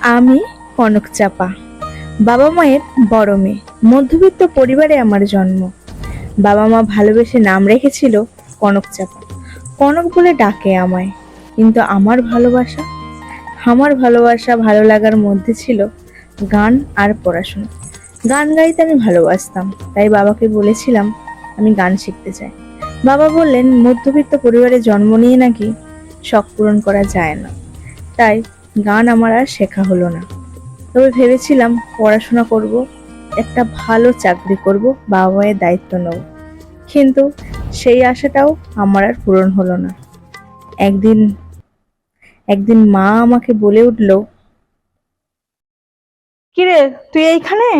আমি কনক চাপা। বাবা মায়ের বড় মেয়ে। মধ্যবিত্ত পরিবারে আমার জন্ম। বাবা মা ভালোবেসে নাম রেখেছিল কনক চাপা। কনক বলে ডাকে আমায়। কিন্তু আমার ভালোবাসা আমার ভালোবাসা ভালো লাগার মধ্যে ছিল গান আর পড়াশোনা। গান গাইতে আমি ভালোবাসতাম। তাই বাবাকে বলেছিলাম আমি গান শিখতে চাই। বাবা বললেন, মধ্যবিত্ত পরিবারে জন্ম নিয়ে নাকি শখ পূরণ করা যায় না। তাই গান আমার আর শেখা হলো না। তবে ভেবেছিলাম পড়াশোনা করব, একটা ভালো চাকরি করব বাবা মায়ের দায়িত্ব নেব। কিন্তু সেই আশাটাও আমার আর পূরণ হলো না। একদিন একদিন মা আমাকে বলে উঠল, কিরে, তুই এইখানে?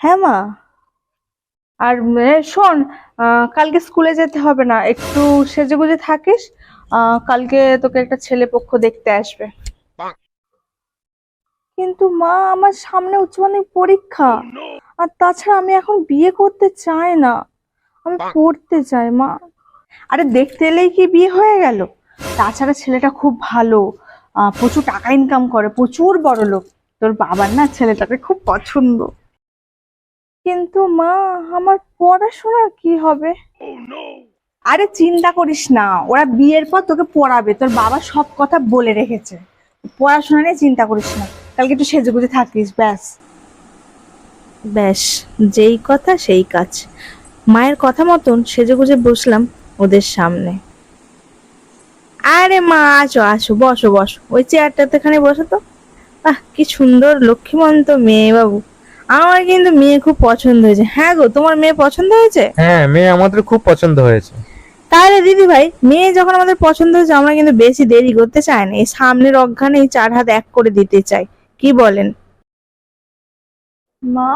হ্যাঁ মা। আর শোন কালকে স্কুলে যেতে হবে না, একটু সেজেগুজে থাকিস কালকে তোকে একটা ছেলে পক্ষ দেখতে আসবে। কিন্তু মা আমার সামনে উচ্চ মাধ্যমিক পরীক্ষা। আর তাছাড়া আমি এখন বিয়ে করতে চাই না। আমি পড়তে চাই মা। আরে দেখতে এলেই কি বিয়ে হয়ে গেল? তাছাড়া ছেলেটা খুব ভালো। প্রচুর টাকা ইনকাম করে প্রচুর বড় লোক। তোর বাবার না ছেলেটাকে খুব পছন্দ। কিন্তু মা আমার পড়াশোনার কি হবে? আরে চিন্তা করিস না ওরা বিয়ের পর তোকে পড়াবে তোর বাবা সব কথা বলে রেখেছে। পড়াশোনা নিয়ে চিন্তা করিস না কালকে একটু সেজে গুজে থাকিস ব্যাস। ব্যাস যেই কথা সেই কাজ। মায়ের কথা মতন সেজে গুজে বসলাম ওদের সামনে। আরে মা আসো আসো বসো বসো। ওই চেয়ারটাতে এখানে বসো তো। আহ কি সুন্দর লক্ষ্মীমন্ত মেয়ে বাবু। আমার কিন্তু মেয়ে খুব পছন্দ হয়েছে। হ্যাঁ গো তোমার মেয়ে পছন্দ হয়েছে? হ্যাঁ মেয়ে আমাদের খুব পছন্দ হয়েছে। তাহলে দিদি ভাই, মেয়ে যখন আমাদের পছন্দ হয়েছে, আমরা কিন্তু বেশি দেরি করতে চাই না। এই সামনের অজ্ঞানেই চার হাত এক করে দিতে চাই। কি বলেন? মা,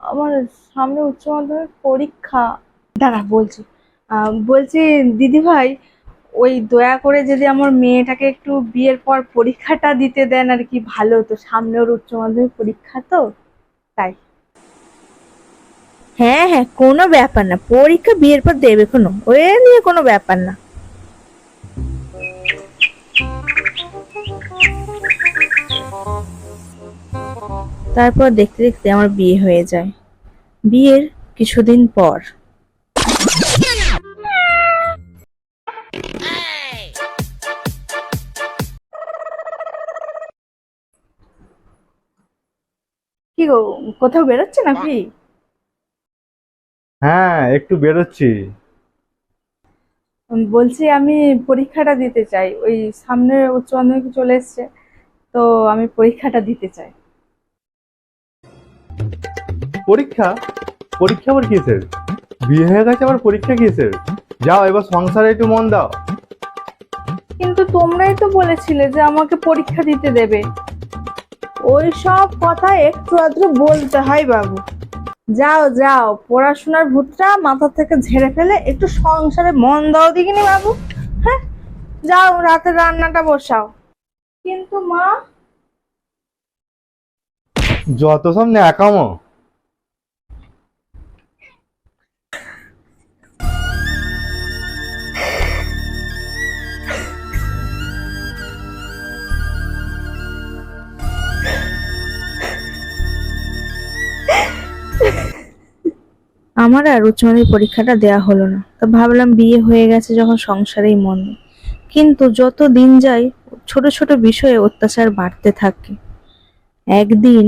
আমার সামনে উচ্চ মাধ্যমিক পরীক্ষা। দাঁড়া, বলছি। বলছি দিদি ভাই, ওই দয়া করে যদি আমার মেয়েটাকে একটু বিয়ের পর পরীক্ষাটা দিতে দেন আর কি, ভালো হতো। সামনে ওর উচ্চ মাধ্যমিক পরীক্ষা তো, তাই। হ্যাঁ হ্যাঁ কোনো ব্যাপার না। পরীক্ষা বিয়ের পর দেবে কোনো। ওই নিয়ে কোনো ব্যাপার না। তারপর দেখতে দেখতে আমার বিয়ে হয়ে যায়। বিয়ের কিছুদিন পর। কি গো, কোথাও বেরোচ্ছে নাকি? হ্যাঁ একটু বেরোচ্ছি। বলছি আমি পরীক্ষাটা দিতে চাই। ওই সামনে উচ্চ মাধ্যমিক চলে এসছে তো আমি পরীক্ষাটা দিতে চাই। পরীক্ষা? পরীক্ষা আবার কিসের? বিয়ে হয়ে গেছে আবার পরীক্ষা কিসের? যাও এবার সংসারে একটু মন দাও। কিন্তু তোমরাই তো বলেছিলে যে আমাকে পরীক্ষা দিতে দেবে। ওই সব কথা একটু আধটু বলতে হয় বাবু। যাও যাও। পড়াশোনার ভূতটা মাথা থেকে ঝেড়ে ফেলে একটু সংসারে মন দাও দেখিনি বাবু। হ্যাঁ? যাও রাতে রান্নাটা বসাও। কিন্তু মা যত সব ন্যাকামো। আমার আর উচ্চ মাধ্যমিক পরীক্ষাটা দেয়া হলো না। তো ভাবলাম বিয়ে হয়ে গেছে যখন সংসারেই মন নেই। কিন্তু যত দিন যায় ছোট ছোট বিষয়ে অত্যাচার বাড়তে থাকে। একদিন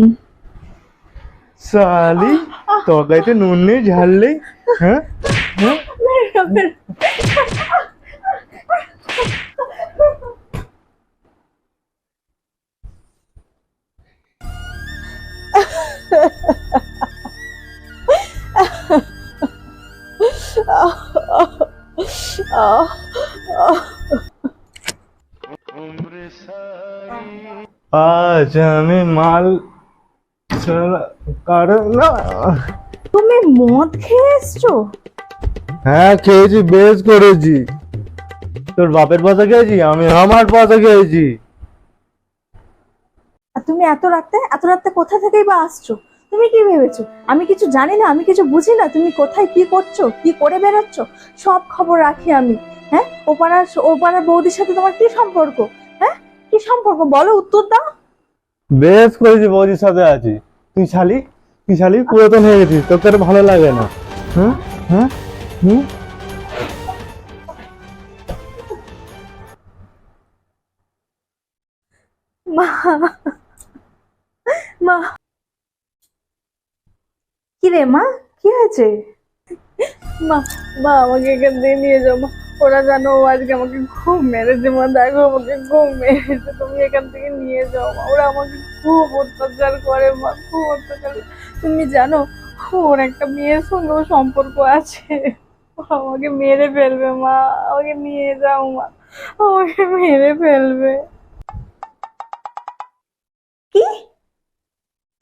সালি তরকারিতে নুন নেই ঝাল নেই হ্যাঁ? হ্যাঁ? আজ আমি মাল কারণ না। তুমি মদ খেয়ে এসছো হ্যাঁ খেয়েছি বেশ করেছি। তোর বাপের পয়সা খেয়েছি আমি আমার পয়সা খেয়েছি। আর তুমি এত রাতে এত রাতে কোথা থেকেই বা আসছো? তুমি কি ভেবেছো? আমি কিছু জানি না আমি কিছু বুঝি না তুমি কোথায় কি করছ কি করে বেরোচ্ছ? সব খবর রাখি আমি হ্যাঁ? ও পাড়ার ও পাড়ার বৌদির সাথে তোমার কি সম্পর্ক? হ্যাঁ? কি সম্পর্ক? বলো উত্তর দাও। বেশ করেছি বৌদির সাথে আছি। তুই শালি? তুই শালি? পুরাতন হয়ে গেছিস তোকে আর ভালো লাগে না। হ্যাঁ হ্যাঁ হুম? মা কি রে মা? কি হয়েছে? মা মা, আমাকে এখান থেকে নিয়ে যাও, মা। ওরা জানো আজকে আমাকে খুব মেরেছে, মা। দেখো, আমাকে খুব মেরেছে। তুমি এখান থেকে নিয়ে যাও, মা। ওরা আমাকে খুব অত্যাচার করে, মা, খুব অত্যাচার তুমি জানো, ওর একটা মেয়ের সঙ্গেও সম্পর্ক আছে। আমাকে মেরে ফেলবে, মা। আমাকে নিয়ে যাও, মা। আমাকে মেরে ফেলবে।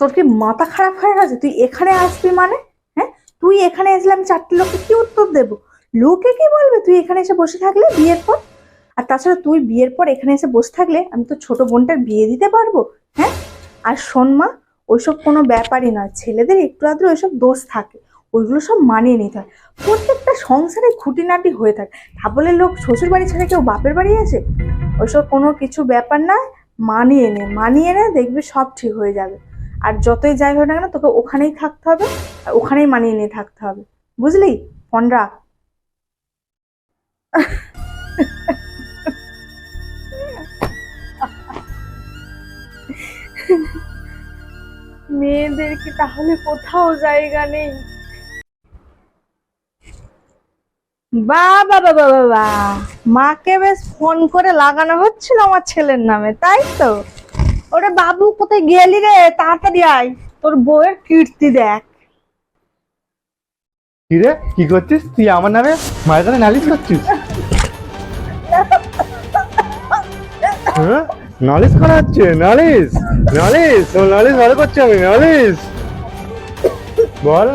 তোর কি মাথা খারাপ হয়ে গেছে? তুই এখানে আসবি মানে? হ্যাঁ? তুই এখানে আসলে আমি চারটে লোককে কি উত্তর দেব? লোকে কি বলবে তুই এখানে এসে বসে থাকলে বিয়ের পর? আর তাছাড়া তুই বিয়ের পর এখানে এসে বসে থাকলে আমি তো ছোট বোনটার বিয়ে দিতে পারব? হ্যাঁ? আর শোন মা, ওইসব কোনো ব্যাপারই নয়। ছেলেদের একটু আধটু ওইসব দোষ থাকে। ওইগুলো সব মানিয়ে নিতে হয়। প্রত্যেকটা সংসারে খুঁটিনাটি হয়ে থাকে। তা বলে লোক শ্বশুর বাড়ি ছেড়ে কেউ বাপের বাড়ি আছে ওইসব কোনো কিছু ব্যাপার না মানিয়ে নে মানিয়ে নে, দেখবি সব ঠিক হয়ে যাবে। আর যতই যাই হোক না কেন তোকে ওখানেই থাকতে হবে, আর ওখানেই মানিয়ে নিয়ে থাকতে হবে। বুঝলি? ফোন রাখ মেয়েদের কি তাহলে কোথাও জায়গা নেই। বাবা বাবা বাবা। মাকে বেশ ফোন করে লাগানো হচ্ছিল আমার ছেলের নামে, তাই তো? ওরে বাবু, কোথায় গেলি রে? তাড়াতাড়ি আয়। তোর বউয়ের কীর্তি দেখ। কি রে? কি করছিস? তুই আমার নামে মায়ের কাছে নালিশ করছিস? হ্যাঁ? নালিশ করা হচ্ছে নালিশ নালিশ ও নালিশ ভালো করছি আমি, নালিশ। বল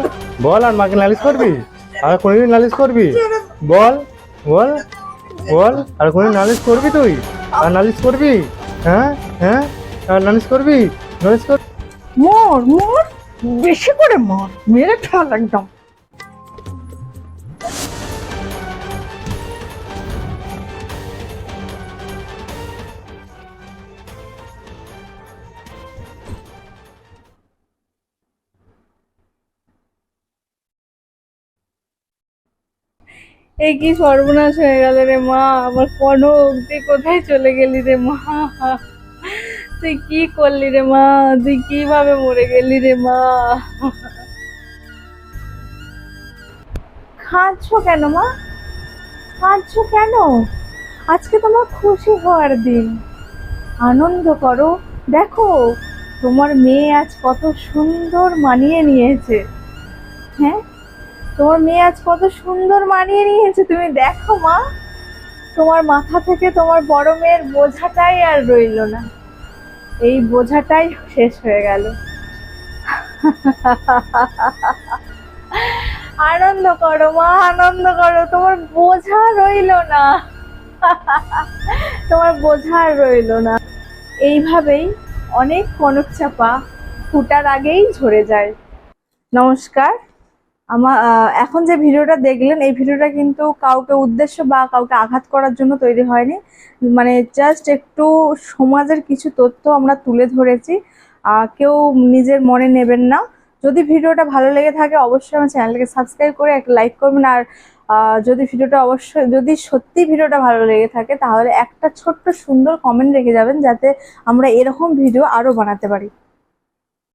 বল, আর মাকে নালিশ করবি? আর কোনোদিন নালিশ করবি? বল বল বল, আর কোনোদিন নালিশ করবি তুই? আর নালিশ করবি? হ্যাঁ? হ্যাঁ? নালিশ করবি? নালিশ কর। মোর মোর? বেশি করে মর। মেরে ফেল একদম। এই কি সর্বনাশ হয়ে গেল রে মা? আমার কনক, তুই কোথায় চলে গেলি রে মা? তুই কি করলি রে মা? তুই কীভাবে মরে গেলি রে মা? কাঁদছো কেন মা? কাঁদছো কেন? আজকে তোমার খুশি হওয়ার দিন। আনন্দ করো। দেখো, তোমার মেয়ে আজ কত সুন্দর মানিয়ে নিয়েছে। হ্যাঁ? তোমার মেয়ে আজ কত সুন্দর মানিয়ে নিয়েছে, তুমি দেখো মা। তোমার মাথা থেকে তোমার বড় মেয়ের বোঝাটাই আর রইল না। এই বোঝাটাই শেষ হয়ে গেল। আনন্দ করো, মা, আনন্দ করো। তোমার বোঝা রইল না। তোমার বোঝা রইল না। এইভাবেই অনেক কনক চাপা ফুটার আগেই ঝরে যায়। নমস্কার। আমার এখন যে ভিডিওটা দেখলেন, এই ভিডিওটা কিন্তু কাউকে উদ্দেশ্য বা কাউকে আঘাত করার জন্য তৈরি হয়নি। মানে জাস্ট একটু সমাজের কিছু তথ্য আমরা তুলে ধরেছি। কেউ নিজের মনে নেবেন না। যদি ভিডিওটা ভালো লেগে থাকে, অবশ্যই আমার চ্যানেলকে সাবস্ক্রাইব করে একটা লাইক করবেন। আর যদি ভিডিওটা অবশ্যই, যদি সত্যি ভিডিওটা ভালো লেগে থাকে, তাহলে একটা ছোট্ট সুন্দর কমেন্ট রেখে যাবেন, যাতে আমরা এরকম ভিডিও আরও বানাতে পারি।